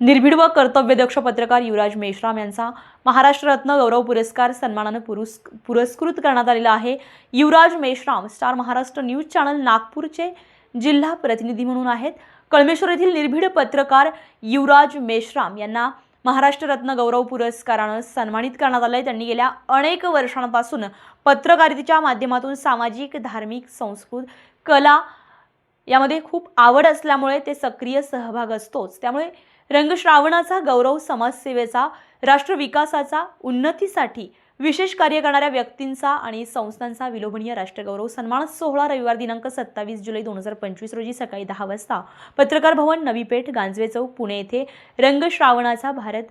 निर्भीड व कर्तव्यदक्ष पत्रकार युवराज मेश्राम यांचा महाराष्ट्र रत्न गौरव पुरस्कार सन्मानानं पुरस् पुरस्कृत करण्यात आलेला आहे. Yuvraj Meshram star Maharashtra news channel नागपूरचे जिल्हा प्रतिनिधी म्हणून आहेत. कळमेश्वर येथील निर्भीड पत्रकार युवराज मेश्राम यांना महाराष्ट्र रत्न गौरव पुरस्कारानं सन्मानित करण्यात आलं आहे त्यांनी गेल्या अनेक वर्षांपासून पत्रकारितेच्या माध्यमातून सामाजिक धार्मिक संस्कृत कला यामध्ये खूप आवड असल्यामुळे ते सक्रिय सहभाग असतोच. त्यामुळे रंगश्रावणाचा गौरव समाजसेवेचा राष्ट्रविकासाचा उन्नतीसाठी विशेष कार्य करणाऱ्या व्यक्तींचा आणि संस्थांचा विलोभनीय राष्ट्रगौरव सन्मान सोहळा रविवार दिनांक सत्तावीस जुलै दोन हजार पंचवीस रोजी सकाळी दहा वाजता. पत्रकार भवन नवी पेठ गांजवे चौक पुणे येथे रंगश्रावणाचा भारत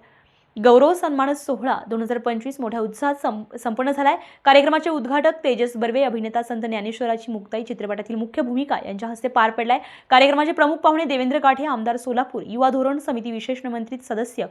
गौरव सन्मान सोहळा दोन हजार पंचवीस मोठ्या उत्साहात सं संपन्न आहे कार्यक्रमाचे उद्घाटक तेजस बर्वे अभिनेता संत ज्ञानेश्वराची मुक्ताई चित्रपटातील मुख्य भूमिका यांच्या हस्ते पार पडलाय. कार्यक्रमाचे प्रमुख पाहुणे देवेंद्र काठे आमदार सोलापूर युवा धोरण समिती विशेष निमंत्रित सदस्य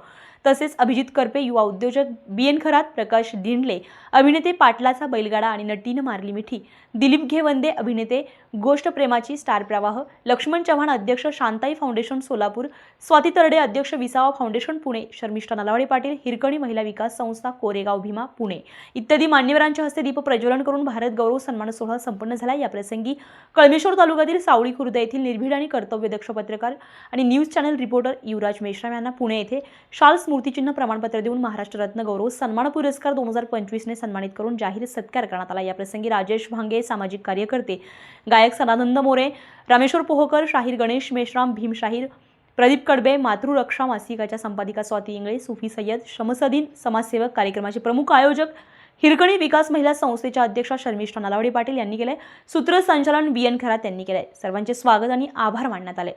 तसेच अभिजित करपे युवा उद्योजक बी एन खरात प्रकाश धिंडले अभिनेते पाटलाचा बैलगाडा आणि नटीनं मारली मिठी दिलीप घेवंदे अभिनेते गोष्ट प्रेमाची स्टार प्रवाह लक्ष्मण चव्हाण अध्यक्ष शांताई फाउंडेशन सोलापूर स्वाती तरडे अध्यक्ष विसावा फाउंडेशन पुणे शर्मिष्ठा नलावडे पाटील हिरकणी महिला विकास संस्था कोरेगाव भीमा पुणे इत्यादी मान्यवरांच्या हस्ते दीप प्रज्वलन करून भारत गौरव सन्मान सोहळा संपन्न झाला. या प्रसंगी कळमेश्वर तालुक्यातील सावळी खुर्द येथील निर्भीड आणि कर्तव्यदक्ष पत्रकार आणि news channel reporter Yuvraj Meshram यांना पुणे येथे शाल स्मृतिचिन्ह प्रमाणपत्र देऊन महाराष्ट्र रत्न गौरव सन्मान पुरस्कार दोन हजार पंचवीसने सन्मानित करून जाहीर सत्कार करण्यात आला. या प्रसंगी राजेश भांगे सामाजिक कार्यकर्ते गायक सदानंद मोरे रामेश्वर पोहकर शाहीर गणेश मेश्राम भीम शाहीर प्रदीप कडबे मातृरक्षा मासिकाच्या संपादिका स्वाती इंगळे सुफी सय्यद शमसदीन समाजसेवक कार्यक्रमाचे प्रमुख आयोजक हिरकणी विकास महिला संस्थेच्या अध्यक्षा शर्मिष्ठा नलावडे पाटील यांनी केले सूत्रसंचालन बी एन खरात यांनी केले सर्वांचे स्वागत आणि आभार मानण्यात आले.